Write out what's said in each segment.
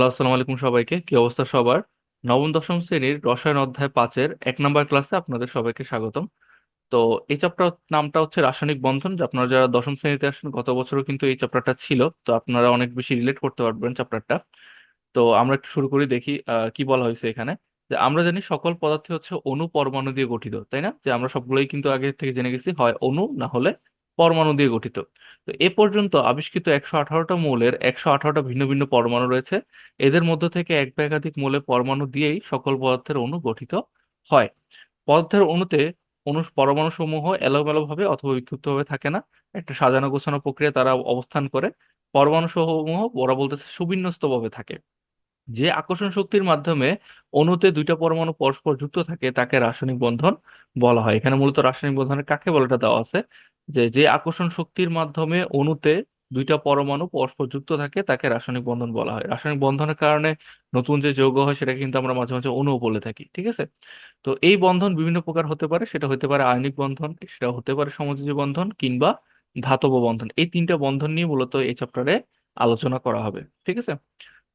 Hello, আসসালামু আলাইকুম সবাইকে। কি অবস্থা সবার? নবম, দশম শ্রেণির রসায়ন অধ্যায় পাঁচের এক নম্বর ক্লাসে আপনাদের সবাইকে স্বাগতম। তো এই চ্যাপ্টার নামটা হচ্ছে রাসায়নিক বন্ধন, যে আপনারা যারা দশম শ্রেণীতে আসেন গত বছরও কিন্তু এই চ্যাপ্টারটা ছিল। তো আপনারা অনেক বেশি রিলেট করতে পারবেন চ্যাপ্টারটা তো আমরা একটু শুরু করি, দেখি কি বলা হয়েছে এখানে। যে আমরা জানি সকল পদার্থ হচ্ছে অণু পরমাণু দিয়ে গঠিত, তাই না? যে আমরা সবগুলোই কিন্তু আগে থেকে জেনে গেছি হয় অণু না হলে পরমাণু দিয়ে গঠিত। তো এ পর্যন্ত আবিষ্কৃত একশো আঠারোটা মৌলের একশো আঠারোটা ভিন্ন ভিন্ন পরমাণু রয়েছে। এদের মধ্য থেকে এক বা একাধিক মৌলের পরমাণু দিয়েই সকল পদার্থের অণু গঠিত হয়। পদার্থের অণুতে অনু পরমাণু সমূহ এলোমেলোভাবে অথবা বিক্ষিপ্তভাবে থাকে না। একটা সাজানো গোছানো প্রক্রিয়া তারা অবস্থান করে। পরমাণু সমূহ ওরা বলতেছে সুবিন্যস্তভাবে থাকে। যে আকর্ষণ শক্তির মাধ্যমে অণুতে দুইটা পরমাণু পরস্পর যুক্ত থাকে, তাকে রাসায়নিক বন্ধন বলা হয়। এখানে মূলত রাসায়নিক বন্ধনের কাকে বলাটা দেওয়া আছে? যে যে আকর্ষণ শক্তির মাধ্যমে অণুতে দুইটা পরমাণু পরস্পর যুক্ত থাকে, তাকে রাসায়নিক বন্ধন বলা হয়। রাসায়নিক বন্ধনের কারণে নতুন যে যৌগ হয় সেটা কিন্তু আমরা মাঝে মাঝে অণু বলে থাকি, ঠিক আছে? তো এই বন্ধন বিভিন্ন প্রকার হতে পারে। সেটা হতে পারে আয়নিক বন্ধন, সেটা হতে পারে সমযোজী বন্ধন কিংবা ধাতব বন্ধন। এই তিনটা বন্ধন নিয়ে মূলত এই চ্যাপ্টারে আলোচনা করা হবে, ঠিক আছে?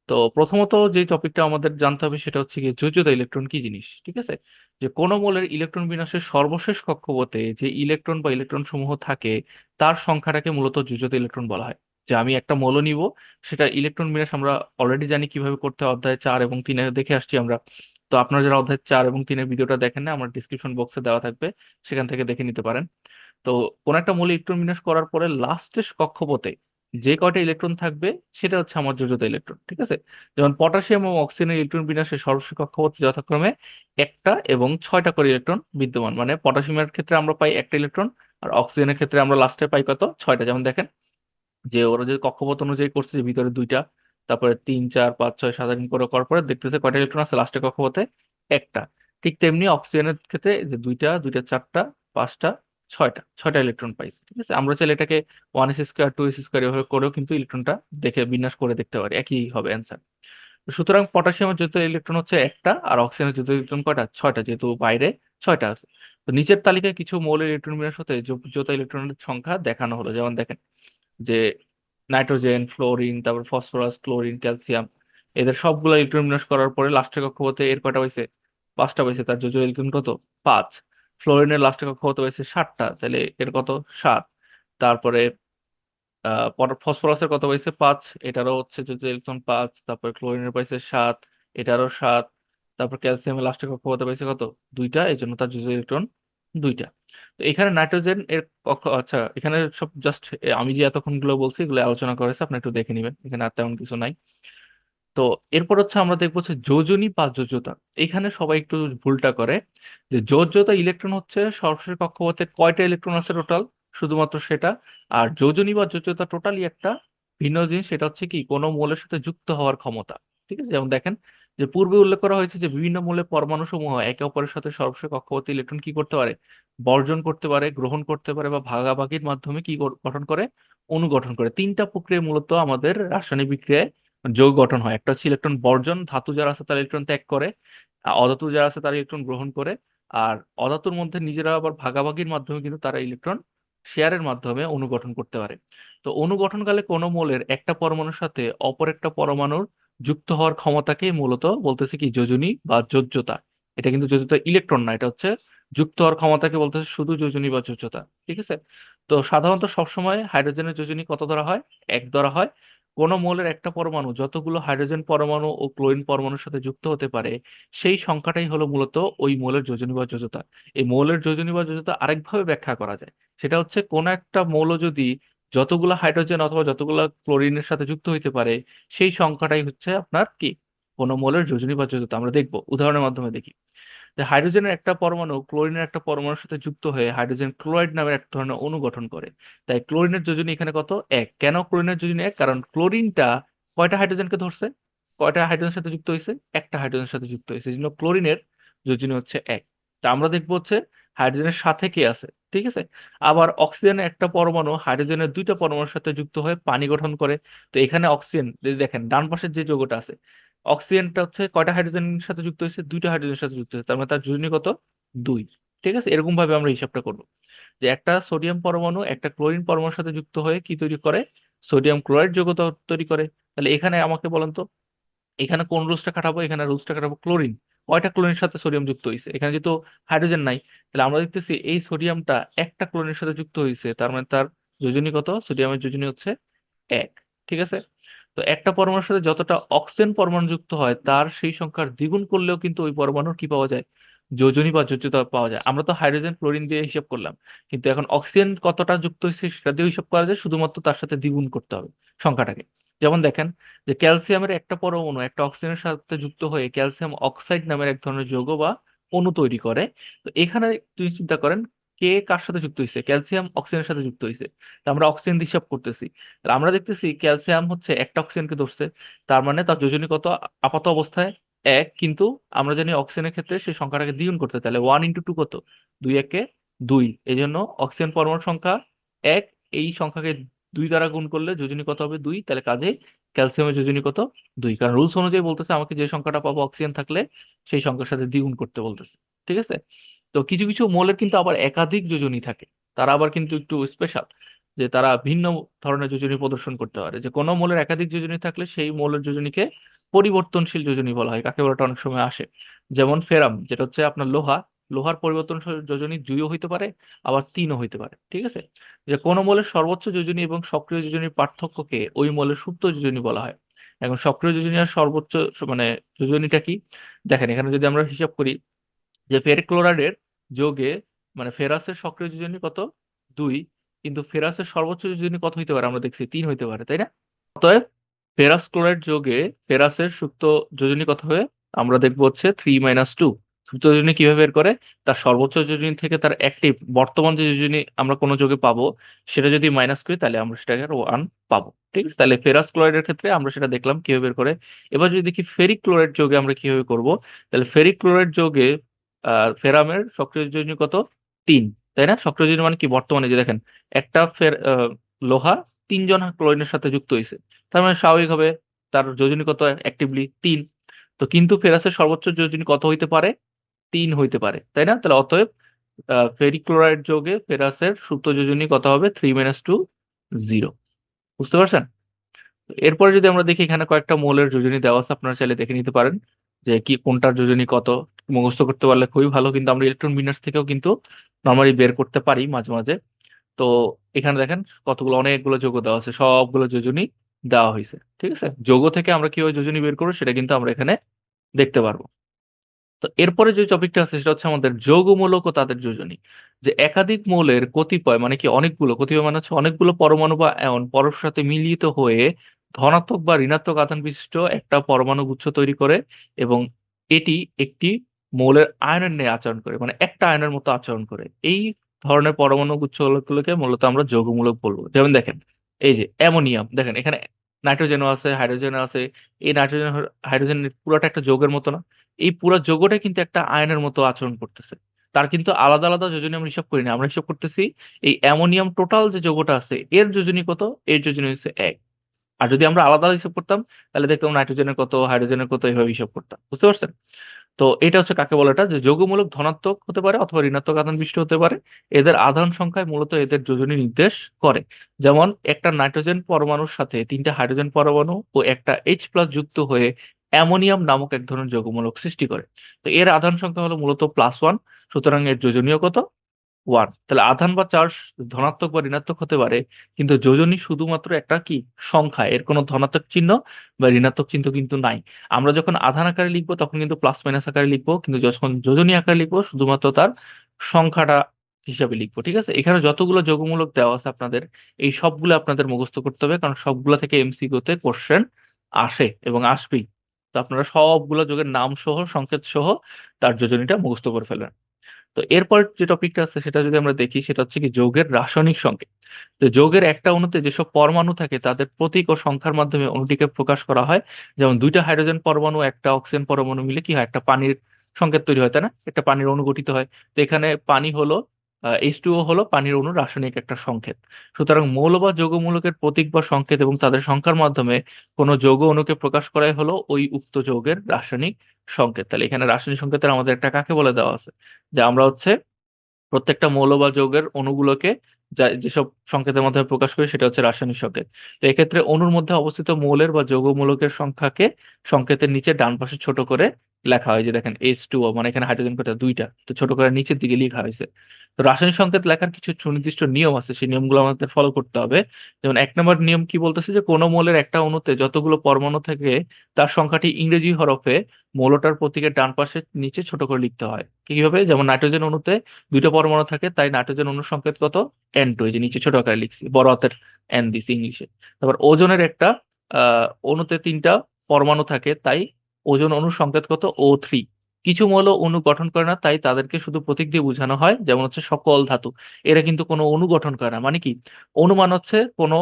তো প্রথমত যে টপিকটা আমাদের জানতে হবে সেটা হচ্ছে গিয়ে যোজ্যতা ইলেকট্রন কি জিনিস, ঠিক আছে? যে কোন মৌলের ইলেকট্রন বিন্যাসের সর্বশেষ কক্ষপথে যে ইলেকট্রন বা ইলেকট্রন সমূহ থাকে, তার সংখ্যাটাকে মূলত যোজ্যতা ইলেকট্রন বলা হয়। যে আমি একটা মৌল নিব, সেটা ইলেকট্রন বিন্যাস আমরা অলরেডি জানি কীভাবে করতে হয়, অধ্যায় চার এবং তিনে দেখে আসছি আমরা। তো আপনারা যারা অধ্যায় চার এবং তিনের ভিডিওটা দেখেন না, আমার ডিসক্রিপশন বক্সে দেওয়া থাকবে, সেখান থেকে দেখে নিতে পারেন। তো কোন একটা মৌল ইলেকট্রন বিন্যাস করার পরে লাস্টের কক্ষপথে যে কয়টা ইলেকট্রন থাকবে, সেটা হচ্ছে আমার যোজ্যতা ইলেকট্রন ঠিক আছে? যেমন পটাশিয়াম এবং অক্সিজেনের ইলেকট্রন বিন্যাসে সর্বশেষ কক্ষপথে যথাক্রমে একটা এবং ছয়টা করে ইলেকট্রন বিদ্যমান। মানে পটাশিয়ামের ক্ষেত্রে আমরা পাই একটা ইলেকট্রন আর অক্সিজেনের ক্ষেত্রে আমরা লাস্টে পাই কত? ছয়টা। যেমন দেখেন, যে ওরা যে কক্ষপথ অনুযায়ী করছে, যে ভিতরে দুইটা, তারপরে তিন, চার, পাঁচ, ছয়, সাত, আট করে করার পরে দেখতেছে কয়টা ইলেকট্রন আছে লাস্টে কক্ষপথে? একটা। ঠিক তেমনি অক্সিজেনের ক্ষেত্রে যে দুইটা দুইটা চারটা, পাঁচটা ছয়টা ছয়টা ইলেকট্রন পাইছে, ঠিক আছে? আমরা চাইলে এটাকে one s square two s square এভাবে করেও কিন্তু ইলেকট্রনটা দেখে বিন্যাস করে দেখতে পারি, একই হবে অ্যান্সার সুতরাং পটাশিয়ামের যত ইলেকট্রন হচ্ছে একটা, আর অক্সিজেনের যত ইলেকট্রন কয়টা? ছয়টা, যেহেতু বাইরে ছয়টা আছে। তো নিচের তালিকায় কিছু মৌলের ইলেকট্রন বিন্যাস হতে যত ইলেকট্রনের সংখ্যা দেখানো হলো, যেমন দেখেন যে নাইট্রোজেন ফ্লোরিন তারপর ফসফরাস ক্লোরিন ক্যালসিয়াম এদের সবগুলো ইলেকট্রন বিন্যাস করার পরে লাস্টের কক্ষপথে এর কয়টা পাইছে? পাঁচটা পাইছে, তার যোজ্য ইলেকট্রন কত? পাঁচ। ফ্লোরিনের লাস্টের কক্ষপথে পাইছে সাতটা, তাহলে এর কত? সাত। তারপরে ফসফরাসের কত পাইছে? পাঁচ। এটারও হচ্ছে যোজ্য ইলেকট্রন পাঁচ, তারপর ক্লোরিনের পাইছে সাত, এটারও সাত, তারপর ক্যালসিয়ামের লাস্টের কক্ষপথে পাইছে কত? দুইটা এই জন্য তার যোজ্য ইলেকট্রন দুইটা। এখানে নাইট্রোজেন এর কক্ষ আচ্ছা এখানে সব জাস্ট আমি যে এতক্ষণগুলো বলছি এগুলো আলোচনা করেছে আপনি একটু দেখে নেবেন। এখানে আর তেমন কিছু নাই। তো এরপর হচ্ছে আমরা দেখব হচ্ছে যোজনী বা যোজ্যতা। এখানে সবাই একটু ভুলটা করে। যে যোজ্যতা ইলেকট্রন হচ্ছে সর্বশেষ কক্ষপথে কয়টা ইলেকট্রন আছে টোটাল শুধুমাত্র সেটা। আর যোজনী বা যোজ্যতা টোটালি একটা ভিন্ন জিনিস, সেটা হচ্ছে কি, কোনো মৌলের সাথে যুক্ত হওয়ার ক্ষমতা। ঠিক আছে? যেমন দেখেন, যে পূর্বে উল্লেখ করা হয়েছে যে বিভিন্ন মৌলের পরমাণু সমূহ একে অপরের সাথে সর্বশেষ কক্ষপথে ইলেকট্রন কি করতে পারে? বর্জন করতে পারে, গ্রহণ করতে পারে বা ভাগাভাগির মাধ্যমে কি গঠন করে? অনুগঠন করে। তিনটা প্রক্রিয়া মূলত আমাদের রাসায়নিক বিক্রিয়ায় যৌগ গঠন হয়। একটা হচ্ছে ইলেকট্রন বর্জন, ধাতু যারা আছে তারা ইলেকট্রন ত্যাগ করে অধাতু যারা আছে তারা ইলেকট্রন গ্রহণ করে, আর অধাতুর মধ্যে নিজেরা আবার ভাগাভাগির মাধ্যমে কিন্তু তারা ইলেকট্রন শেয়ারের মাধ্যমে অনুগঠন করতে পারে। তো অণু গঠনকালে কোনো মৌলের একটা পরমাণুর সাথে অপর একটা পরমাণুর যুক্ত হওয়ার ক্ষমতাকে মূলত বলতেছে কি যোজনী বা যোজ্যতা। এটা কিন্তু যোজ্যতা ইলেকট্রন না, এটা হচ্ছে যুক্ত হওয়ার ক্ষমতাকে বলতেছে শুধু যোজনী বা যোজ্যতা। ঠিক আছে? তো সাধারণত সবসময় হাইড্রোজেনের যোজনী কত ধরা হয়? এক ধরা হয়। কোন মৌলের একটা পরমাণু, যতগুলো হাইড্রোজেন পরমাণু ও ক্লোরিন পরমাণুর সাথে যুক্ত হতে পারে, সেই সংখ্যাটাই হলো মূলত ওই মৌলের যোজনী বা যোজ্যতা। এই মৌলের যোজনী বা যোজ্যতা আরেকভাবে ব্যাখ্যা করা যায়। সেটা হচ্ছে কোন একটা মৌল যদি যতগুলো হাইড্রোজেন অথবা যতগুলো ক্লোরিনের সাথে যুক্ত হইতে পারে, সেই সংখ্যাটাই হচ্ছে আপনার কি? কোন মৌলের যোজনী বা যোজ্যতা। আমরা দেখব, উদাহরণের মাধ্যমে দেখি। যে হাইড্রোজেনের একটা পরমাণু ক্লোরিনের একটা পরমাণুর সাথে যুক্ত হয়ে হাইড্রোজেন ক্লোরাইড নামের এক ধরনের অণু গঠন করে। তাই ক্লোরিনের যোজনী এখানে কত? এক। কেন ক্লোরিনের যোজনী এক? কারণ ক্লোরিনটা কয়টা হাইড্রোজেনকে ধরছে? কয়টা হাইড্রোজেনের সাথে যুক্ত হয়েছে? একটা হাইড্রোজেনের সাথে যুক্ত হয়েছে। জন্য ক্লোরিনের যোজনী হচ্ছে এক। তা আমরা দেখব হচ্ছে হাইড্রোজেনের সাথে কে আছে, ঠিক আছে? আবার অক্সিজেনের একটা পরমাণু হাইড্রোজেনের দুইটা পরমাণুর সাথে যুক্ত হয়ে পানি গঠন করে। তো এখানে অক্সিজেন যদি দেখেন, ডান পাশের যে যৌগটা আছে অক্সিজেনটা হচ্ছে কয়টা হাইড্রোজেনের সাথে যুক্ত হয়েছে? দুইটা হাইড্রোজেনের সাথে যুক্ত হয়েছে। তার মানে তার যোজনী কত? দুই। ঠিক আছে? এরকম ভাবে আমরা হিসাবটা করব। যে একটা সোডিয়াম পরমাণু, একটা ক্লোরিন পরমাণুর সাথে যুক্ত হয়ে কি তৈরি করে? সোডিয়াম ক্লোরাইড যৌগ তৈরি করে। তাহলে এখানে আমাকে বলেন তো, এখানে কোন রুলসটা খাটাবো? এখানে রুলসটা খাটাবো ক্লোরিন। কয়টা ক্লোরিনের সাথে সোডিয়াম যুক্ত হয়েছে? এখানে যেহেতু হাইড্রোজেন নাই, তাহলে আমরা দেখতেছি এই সোডিয়ামটা একটা ক্লোরিনের সাথে যুক্ত হয়েছে। তার মানে তার যোজনী কত? সোডিয়ামের যোজনী হচ্ছে এক। ঠিক আছে? তো একটা পরমাণুর সাথে যতটা অক্সিজেন পরমাণু যুক্ত হয়, তার সেই সংখ্যার দ্বিগুণ করলেও কিন্তু ওই পরমাণুর কি পাওয়া যায়? যোজনী বা যোজ্যতা পাওয়া যায়। আমরা তো হাইড্রোজেন ক্লোরিন দিয়ে হিসাব করলাম। কিন্তু এখন অক্সিজেন কতটা যুক্ত হয়েছে সেটা দিয়ে হিসাব করা যায়। শুধুমাত্র তার সাথে দ্বিগুণ করতে হবে সংখ্যাটাকে। যেমন দেখেন যে ক্যালসিয়ামের একটা পরমাণু একটা অক্সিজেনের সাথে যুক্ত হয়ে ক্যালসিয়াম অক্সাইড নামের এক ধরনের যৌগ বা অণু তৈরি করে। তো এখানে তুমি চিন্তা করেন কে কার সাথে যুক্ত হয়েছে ক্যালসিয়াম অক্সিজেনের সাথে যুক্ত হয়েছে আমরা অক্সিজেন হিসাব করতেছি। আমরা দেখতেছি ক্যালসিয়াম হচ্ছে একটা অক্সিজেনকে ধরছে। তার মানে তার যোজনী কত আপাত অবস্থায় এক, কিন্তু আমরা জানি অক্সিজেনের ক্ষেত্রে সেই সংখ্যাটাকে দ্বিগুণ করতে তাহলে ওয়ান ইন্টু টু কত? দুই একে দুই। এই জন্য অক্সিজেন পরমাণুর সংখ্যা এক, এই সংখ্যাকে দুই দ্বারা গুণ করলে যোজনী কত হবে দুই, তাহলে কাজে ক্যালসিয়ামের যোজনী কত দুই। কারণ রুলস অনুযায়ী বলতেছে, আমাকে যে সংখ্যাটা পাবো অক্সিজেন থাকলে সেই সংখ্যার সাথে দ্বিগুণ করতে বলতেছে। ঠিক আছে? তো কিছু কিছু মৌলের কিন্তু আবার একাধিক যোজনী থাকে। তারা আবার কিন্তু একটু স্পেশাল যে তারা ভিন্ন ধরনের যোজনী প্রদর্শন করতে পারে। যে কোনো মৌলের একাধিক যোজনী থাকলে সেই মৌলের যোজনীকে পরিবর্তনশীল যোজনী বলা হয়। কাকে বলাটা অনেক সময় আসে। যেমন ফেরাম, যেটা হচ্ছে আপনার লোহা। লোহার পরিবর্তনশীল যোজনী দুইও হইতে পারে, আবার তিনও হইতে পারে। ঠিক আছে? যে কোনো মৌলের সর্বোচ্চ যোজনী এবং সক্রিয় যোজনীর পার্থক্যকে ওই মৌলের সুপ্ত যোজনী বলা হয়। এখন সক্রিয় যোজনী আর সর্বোচ্চ মানে যোজনীটা কি? দেখেন, এখানে যদি আমরা হিসাব করি যে ফেরিক্লোরাইডের যোগে মানে ফেরাসের সক্রিয় যোজনী কত? দুই। কিন্তু ফেরাসের সর্বোচ্চ যোজনী কত হইতে পারে? আমরা দেখছি তিন হইতে পারে, তাই না? অতএব ফেরাস ক্লোরাইড যোগে ফেরাসের সুপ্ত যোজনী কত হবে আমরা দেখব হচ্ছে থ্রি মাইনাস টু সুপ্ত যোজনী কীভাবে বের করে? তার সর্বোচ্চ যোজনী থেকে তার অ্যাক্টিভ বর্তমান যে যোজনী আমরা কোনো যোগে পাবো, সেটা যদি মাইনাস করি, তাহলে আমরা সেটাকে ওয়ান পাবো, ঠিক আছে? তাহলে ফেরাস ক্লোরাইডের ক্ষেত্রে আমরা সেটা দেখলাম কীভাবে বের করে। এবার যদি দেখি ফেরিক ক্লোরাইড যোগে আমরা কীভাবে করব? তাহলে ফেরিক ক্লোরাইড যোগে ফেরামের সক্রিয় যোজনী কত? তিন। তাই না? সক্রিয় যোজনী মানে কি? বর্তমানে যে দেখেন, একটা ফের লোহা তিনজন ক্লোরিনের সাথে যুক্ত হয়েছে তার মানে স্বাভাবিকভাবে তার যোজনী কত অ্যাক্টিভলি তিন। তো কিন্তু ফেরাসের সর্বোচ্চ যোজনী কত হইতে পারে? তিন হইতে পারে। তাই না? তাহলে অতএব ফেরিক্লোরাইড যোগে ফেরাসের সুপ্ত যোজনী কত হবে? Three minus two, zero. বুঝতে পারছেন? এরপরে যদি আমরা দেখি এখানে কয়েকটা মৌলের যোজনী দেওয়া আছে, আপনারা চাইলে দেখে নিতে পারেন। যে কি, কোনটার যোজনী কত, মুখস্থ করতে পারলে খুবই ভালো, কিন্তু আমরা ইলেকট্রন বিন্যাস থেকেও কিন্তু নর্মালি বের করতে পারি মাঝে মাঝে। তো এখানে দেখেন কতগুলো, অনেকগুলো যোগ দেওয়া আছে, সবগুলো যোজনী দেওয়া হয়েছে, ঠিক আছে? যোগ থেকে আমরা কীভাবে যোজনী বের করব সেটা কিন্তু আমরা এখানে দেখতে পারব। তো এরপরে যে টপিকটা আছে সেটা হচ্ছে আমাদের যৌগমূলক ও তাদের যোজনী। যে একাধিক মৌলের কতিপয় মানে কি অনেকগুলো, কতিপয় মানে হচ্ছে অনেকগুলো পরমাণু বা আয়ন পরস্পর সাথে মিলিত হয়ে ধনাত্মক বা ঋণাত্মক আধান বিশিষ্ট একটা পরমাণু গুচ্ছ তৈরি করে এবং এটি একটি মৌলের আয়নের ন্যায় আচরণ করে মানে একটা আয়নের মতো আচরণ করে। এই ধরনের পরমাণু গুচ্ছগুলোকে মূলত আমরা যৌগমূলক বলব। যেমন দেখেন, এই যে অ্যামোনিয়াম, দেখেন এখানে নাইট্রোজেনও আছে হাইড্রোজেনও আছে। এই নাইট্রোজেন হাইড্রোজেন পুরোটা একটা যৌগের মতো না। এই পুরো যৌগটা কিন্তু একটা আয়নের মতো আচরণ করতেছে। তার কিন্তু আলাদা আলাদা যোজনী আমরা হিসাব করি না। আমরা হিসাব করতেছি এই অ্যামোনিয়াম টোটাল যে যৌগটা আছে, এর যোজনী কত? এর যোজনী হচ্ছে এক। আর যদি আমরা আলাদা হিসাব করতাম, তাহলে দেখতাম নাইট্রোজেনের কত, হাইড্রোজেনের কত, এইভাবে হিসাব করতাম। বুঝতে পারছেন? তো এটা হচ্ছে কাকে বলে এটা? যে যৌগমূলক ধনাত্মক হতে পারে অথবা ঋণাত্মক আধান বিশিষ্ট হতে পারে। এদের আধান সংখ্যায় মূলত এদের যোজনী নির্দেশ করে। যেমন একটা নাইট্রোজেন পরমাণুর সাথে তিনটা হাইড্রোজেন পরমাণু ও একটা এইচ প্লাস যুক্ত হয়ে অ্যামোনিয়াম নামক এক ধরনের যৌগমূলক সৃষ্টি করে। তো এর আধান সংখ্যা হলো মূলত প্লাস ওয়ান সুতরাং এর যোজনীয় কত? ওয়ান তাহলে আধান বা চার্জ ধনাত্মক বা ঋণাত্মক হতে পারে, কিন্তু যোজনী শুধুমাত্র একটা কি? সংখ্যা। এর কোনো ধনাত্মক চিহ্ন বা ঋণাত্মক চিহ্ন কিন্তু নাই। আমরা যখন আধান আকারে লিখব, তখন কিন্তু প্লাস মাইনাস আকারে লিখব, কিন্তু যখন যোজনী আকারে লিখব, শুধুমাত্র তার সংখ্যাটা হিসাবে লিখব, ঠিক আছে? এখানে যতগুলো যোগমূলক দেওয়া আছে আপনাদের, এই সবগুলো আপনাদের মুখস্থ করতে হবে, কারণ সবগুলো থেকে এমসিকিউতে কোশ্চেন আসে এবং আসবেই। তো আপনারা সবগুলো যোগের নাম সহ সংকেত সহ তার যোজনীটা মুখস্থ করে ফেলবেন। তো এরপর যে টপিকটা আছে, সেটা যদি আমরা দেখি, সেটা হচ্ছে কি যোগের রাসায়নিক সংকেত তো যোগের একটা অণুতে যেসব পরমাণু থাকে, তাদের প্রতীক ও সংখ্যার মাধ্যমে অণুটিকে প্রকাশ করা হয়। যেমন দুইটা হাইড্রোজেন পরমাণু, একটা অক্সিজেন পরমাণু মিলে কি হয়? একটা পানির সংকেত তৈরি হয়, তাই না? একটা পানির অণু গঠিত হয়। তো এখানে পানি হলো এইচ টু ও হলো পানির অণু রাসায়নিক একটা সংকেত। সুতরাং মৌল বা যৌগমূলকের প্রতীক বা সংকেত এবং তাদের সংখ্যার মাধ্যমে কোনো যৌগ অণুকে প্রকাশ করাই হলো ওই উক্ত যৌগের রাসায়নিক সংকেত। তাহলে এখানে রাসায়নিক সংকেতের আমাদের একটা কাকে বলে দেওয়া আছে? যে আমরা হচ্ছে প্রত্যেকটা মৌল বা যৌগের অণুগুলোকে যেসব সংকেতের মাধ্যমে প্রকাশ করি সেটা হচ্ছে রাসায়নিক সংকেত। তো এক্ষেত্রে অণুর মধ্যে অবস্থিত মৌলের বা যৌগমূলকের সংখ্যাকে সংকেতের নিচে ডান পাশে ছোট করে লেখা হয় যে দেখেন এস টু মানে এখানে হাইড্রোজেন কটা দুইটা। তো ছোট করে নিচের দিকে লেখা হয়েছে। তো রাসায়নিক সংকেত লেখার কিছু সুনির্দিষ্ট নিয়ম আছে, সেই নিয়মগুলো আমাদের ফলো করতে হবে। যেমন এক নম্বর নিয়ম কি বলতেছে যে কোনো মৌলের একটা অণুতে যতগুলো পরমাণু থাকে, তার সংখ্যাটি ইংরেজি হরফে মৌলটার প্রতীকের ডান পাশে নিচে ছোট করে লিখতে হয়। কীভাবে? যেমন নাইট্রোজেন অণুতে দুইটা পরমাণু থাকে, তাই নাইট্রোজেন অণুর সংকেত কত? এন টু যে নিচে ছোট আকারে লিখছি, বড় হাতের এন দিছি ইংলিশে। তারপর ওজনের একটা, আহ, অণুতে তিনটা পরমাণু থাকে, তাই ওজন অণুর সংকেত কত ও থ্রি কিছু মৌল অণু গঠন করে না, তাই তাদেরকে শুধু প্রতীক দিয়ে বোঝানো হয়, যেমন হচ্ছে সকল ধাতু। এরা কিন্তু কোনো অণু গঠন করে না। মানে কি? অনুমান হচ্ছে কোনো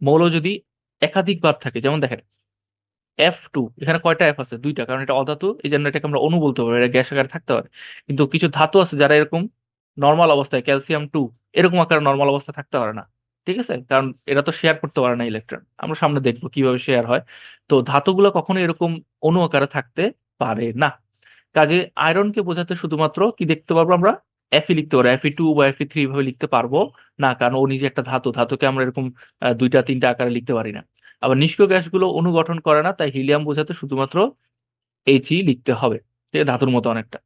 মৌল যদি একাধিকবার থাকে, যেমন দেখেন এফ টু এখানে কয়টা এফ আছে? দুইটা, কারণ এটা অধাতু এই জন্য এটাকে আমরা অণু বলতে পারি, এটা গ্যাস আকারে থাকতে পারে। কিন্তু কিছু ধাতু আছে যারা এরকম নর্মাল অবস্থায় ক্যালসিয়াম টু এরকম আকারে নর্মাল অবস্থায় থাকতে পারে না। ঠিক আছে? কারণ এরা তো শেয়ার করতে পারে না ইলেকট্রন আমরা সামনে দেখব কীভাবে শেয়ার হয়। তো ধাতুগুলো কখনো এরকম অণু আকারে থাকতে পারে না। কাজে আয়রনকে বোঝাতে শুধুমাত্র কি দেখতে পারব আমরা? এফি লিখতে পারব। এফি টু বা এফি থ্রি ভাবে লিখতে পারব না, কারণ ও নিজে একটা ধাতু, ধাতুকে আমরা এরকম দুইটা, তিনটা আকারে লিখতে পারি না। আবার নিষ্ক্রিয় গ্যাসগুলো অনুগঠন করে না, তাই হিলিয়াম বোঝাতে শুধুমাত্র এইচই লিখতে হবে। ঠিক? ধাতুর মতো অনেকটা।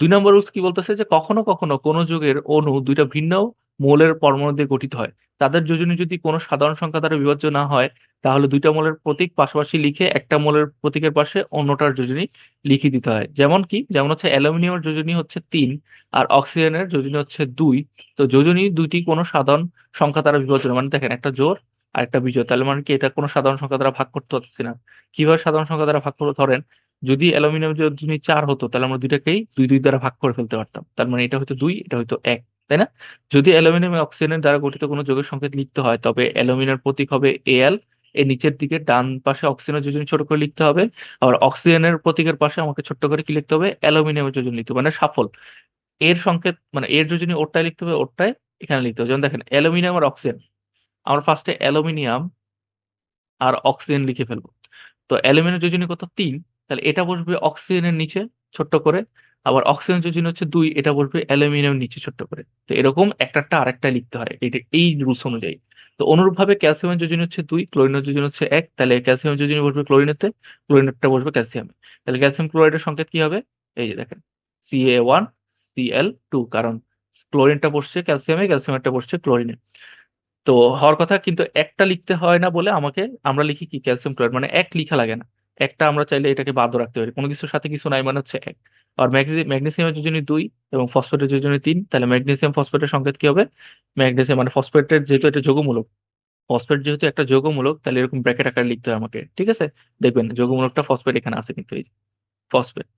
দুই নম্বর রুলস কি বলতেছে? যে কখনো কখনো কোনো যুগের অণু দুইটা ভিন্ন মৌলের পরমাণু দিয়ে গঠিত হয়। তাদের যোজনী যদি কোনো সাধারণ সংখ্যা দ্বারা বিভাজ্য না হয়, তাহলে দুইটা মৌলের প্রতীক পাশাপাশি লিখে একটা মৌলের প্রতীকের পাশে অন্যটার যোজনী লিখে দিতে হয়। যেমন কি? যেমন হচ্ছে অ্যালুমিনিয়ামের যোজনী হচ্ছে তিন আর অক্সিজেনের যোজনী হচ্ছে দুই। তো যোজনী দুইটি কোনো সাধারণ সংখ্যা দ্বারা বিভাজ্য মানে দেখেন, একটা জোর আর একটা বিজোড় তাহলে মানে কি? এটা কোনো সাধারণ সংখ্যা দ্বারা ভাগ করতে হচ্ছে না। কীভাবে সাধারণ সংখ্যা দ্বারা ভাগ করে ধরেন, যদি অ্যালুমিনিয়াম যোজনী চার হতো, তাহলে আমরা দুইটাকেই দুই দুই দ্বারা ভাগ করে ফেলতে পারতাম। তার মানে এটা হয়তো দুই, এটা হয়তো এক। তাই না? যদি অ্যালুমিনিয়াম অক্সিজেনের দ্বারা গঠিত কোনো যৌগের সংকেত লিখতে হয়, তবে অ্যালুমিনিয়ামের প্রতীক হবে এল এর নিচের দিকে ডান পাশে অক্সিজেনের যোজনী ছোট করে লিখতে হবে। আর অক্সিজেনের প্রতীকের পাশে আমাকে ছোট্ট করে কি লিখতে হবে? অ্যালুমিনিয়ামের যোজনী লিখতে হবে মানে সাফল এর সংকেত মানে এর যোজনী ওরটাই লিখতে হবে ওরটাই এখানে লিখতে হবে। যেমন দেখেন, অ্যালুমিনিয়াম আর অক্সিজেন। আমরা ফার্স্টে অ্যালুমিনিয়াম আর অক্সিজেন লিখে ফেলব। তো অ্যালুমিনিয়াম যোজনী কত? তিন। তাহলে এটা বসবে অক্সিজেনের নিচে ছোট্ট করে। আবার অক্সিজেন যোজনী হচ্ছে দুই, এটা বলবে অ্যালুমিনিয়াম নিচে ছোট্ট করে। তো এরকম একটাটা আরেকটা লিখতে হয় এটা এই রুলস অনুযায়ী। তো অনুরূপভাবে ক্যালসিয়ামের যোজনী হচ্ছে দুই ক্লোরিনের যোজনী হচ্ছে এক, তাহলে ক্যালসিয়াম যোজনী বসবে ক্লোরিনেতে ক্লোরিনেরটা বসবে ক্যালসিয়ামে তাহলে ক্যালসিয়াম ক্লোরাইডের সংকেত কি হবে? এই যে দেখেন সিএ ওয়ান সিএল টু কারণ ক্লোরিনটা বসছে ক্যালসিয়ামে ক্যালসিয়ামেরটা বসছে ক্লোরিনে তো হওয়ার কথা, কিন্তু একটা লিখতে হয় না বলে আমাকে, আমরা লিখি কি ক্যালসিয়াম ক্লোরাইড মানে এক লিখা লাগে না। একটা আমরা চাইলে এটাকে বাদও রাখতে পারি, কোনো কিছুর সাথে কিছু নাই মানে হচ্ছে এক। আর ম্যাগনেসিয়ামের যোজনী দুই এবং ফসফেটের যোজনী তিন, তাহলে ম্যাগনেসিয়াম ফসফেটের সংকেত কি হবে? ম্যাগনেসিয়াম মানে ফসফেটের যেহেতু এটা যৌগমূলক, ফসফেট যেহেতু একটা যৌগমূলক, তাহলে এরকম ব্র্যাকেট আকারে লিখতে হয় আমাকে, ঠিক আছে? দেখবেন যৌগমূলকটা ফসফেট এখানে আছে কিন্তু এই ফসফেট,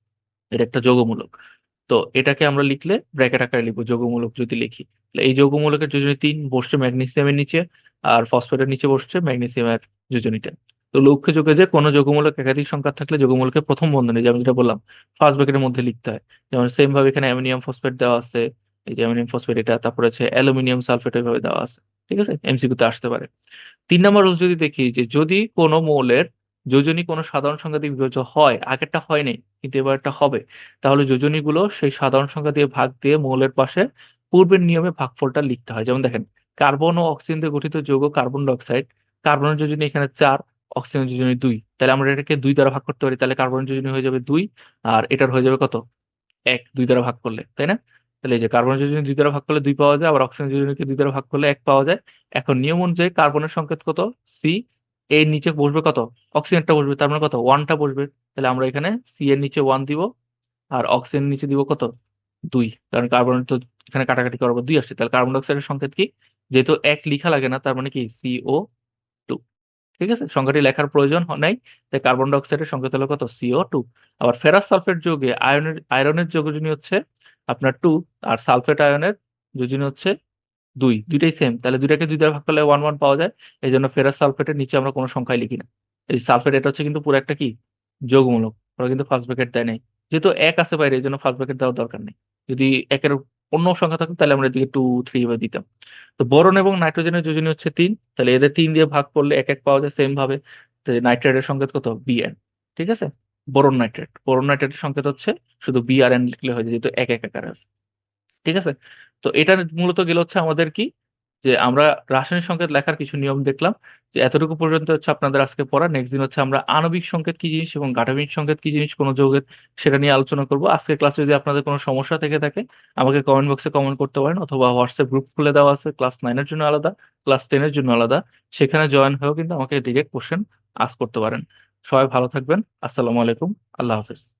এটা একটা যৌগমূলক। তো এটাকে আমরা লিখলে ব্র্যাকেট আকারে লিখব, যৌগমূলক যদি লিখি। এই যৌগমূলকের যোজনী তিন বসছে ম্যাগনেসিয়ামের নিচে আর ফসফেটের নিচে বসছে ম্যাগনেসিয়ামের যোজনীটা তো লক্ষ্য যোগে যে কোনো যোগমূলক একাধিক সংখ্যা থাকলে যৌগমূলকের প্রথম বন্ধনী যেমন যেটা বললাম ফার্স্ট ব্র্যাকেটের মধ্যে লিখতে হয়। যেমন সেম ভাবে এখানে অ্যামোনিয়াম ফসফেট দেওয়া আছে, এই যে অ্যামোনিয়াম ফসফেট এটা, তারপরে হচ্ছে অ্যালুমিনিয়াম সালফেট ওইভাবে দেওয়া আছে, ঠিক আছে? এমসিকিউতে আসতে পারে। তিন নম্বর রুল যদি দেখি যে যদি কোনো মৌলের যোজনী কোনো সাধারণ সংখ্যা দিয়ে বিভাজ্য হয়, আগেরটা হয়নি, কিন্তু এবার একটা হবে, তাহলে যোজনীগুলো সেই সাধারণ সংখ্যা দিয়ে ভাগ দিয়ে মৌলের পাশে পূর্বের নিয়মে ভাগফলটা লিখতে হয়। যেমন দেখেন কার্বন ও অক্সিজেন দিয়ে গঠিত যৌগ কার্বন ডাইঅক্সাইড কার্বনের যোজনী এখানে চার অক্সিজেন যোজনী দুই। তাহলে আমরা এটাকে দুই দ্বারা ভাগ করতে পারি, তাহলে কার্বন যোজনী হয়ে যাবে দুই, আর এটার হয়ে যাবে কত? এক, দুই দ্বারা ভাগ করলে, তাই না? তাহলে এই যে কার্বন যোজনী দুই দ্বারা ভাগ করলে দুই পাওয়া যায়, আবার অক্সিজেন যোজনীকে দুই দ্বারা ভাগ করলে এক পাওয়া যায়। এখন নিয়ম অনুযায়ী কার্বনের সংকেত কত? সি এর নিচে বসবে কত? অক্সিজেনটা বসবে, তার মানে কত? ওয়ানটা বসবে। তাহলে আমরা এখানে সি এর নিচে ওয়ান দিব, আর অক্সিজেন নিচে দিব কত? দুই। কারণ কার্বন তো এখানে কাটাকাটি করব, দুই আসছে। তাহলে কার্বন ডাইঅক্সাইডের সংকেত কি? যেহেতু এক লিখা লাগে না, তার মানে কি? সিও ঠিক আছে? সংখ্যাটি লেখার প্রয়োজন নাই। তাই কার্বন ডাইঅক্সাইডের সংকেত হলো কত? সিও টু আবার ফেরাস সালফেট যোগে আয়নের আয়রনের যোগজনী হচ্ছে, আপনার টু আর সালফেট আয়নের যোজনী হচ্ছে, দুই। দুইটাই সেম তাহলে দুইটাকে দুই দ্বারা ভাগ করলে ওয়ান ওয়ান পাওয়া যায়। এই জন্য ফেরাস সালফেটের নিচে আমরা কোনো সংখ্যাই লিখি না। এই সালফেট এটা হচ্ছে কিন্তু পুরো একটা কি? যোগমূলক। ওরা কিন্তু ফার্স্ট ব্র্যাকেট দেয় নাই। যেহেতু এক আছে বাইরে এই জন্য ফার্স্ট ব্র্যাকেট দেওয়ার দরকার নেই। যদি একের অন্য সংখ্যা থাকতো তাহলে আমরা এদিকে টু থ্রি এভাবে দিতাম। তো বোরন এবং নাইট্রোজেনের যোজনী হচ্ছে তিন, তাহলে এদের তিন দিয়ে ভাগ করলে এক এক পাওয়া যায় সেম ভাবে। নাইট্রেটের সংকেত কত? বিএন ঠিক আছে? বোরন নাইট্রেট, বোরন নাইট্রেটের সংকেত হচ্ছে শুধু বি আর এন লিখলে হয়ে যেহেতু এক এক আকারে আছে। ঠিক আছে? তো এটা মূলত গেল হচ্ছে আমাদের কি? যে আমরা রাসায়নিক সংকেত লেখার কিছু নিয়ম দেখলাম, যে এতটুকু পর্যন্ত হচ্ছে আপনাদের আজকে পড়া। নেক্সট দিন হচ্ছে আমরা আণবিক সংকেত কি জিনিস এবং গাঠনিক সংকেত কি জিনিস, কোনো যৌগের সেটা নিয়ে আলোচনা করব। আজকে ক্লাসে যদি আপনাদের কোনো সমস্যা থেকে থাকে, আমাকে কমেন্ট বক্সে কমেন্ট করতে পারেন অথবা হোয়াটসঅ্যাপ গ্রুপ খুলে দেওয়া আছে। ক্লাস নাইনের জন্য আলাদা ক্লাস টেনের জন্য আলাদা। সেখানে জয়েন হয়েও কিন্তু আমাকে ডিরেক্ট কোশ্চেন আস্ক করতে পারেন। সবাই ভালো থাকবেন। আসসালামু আলাইকুম। আল্লাহ হাফেজ।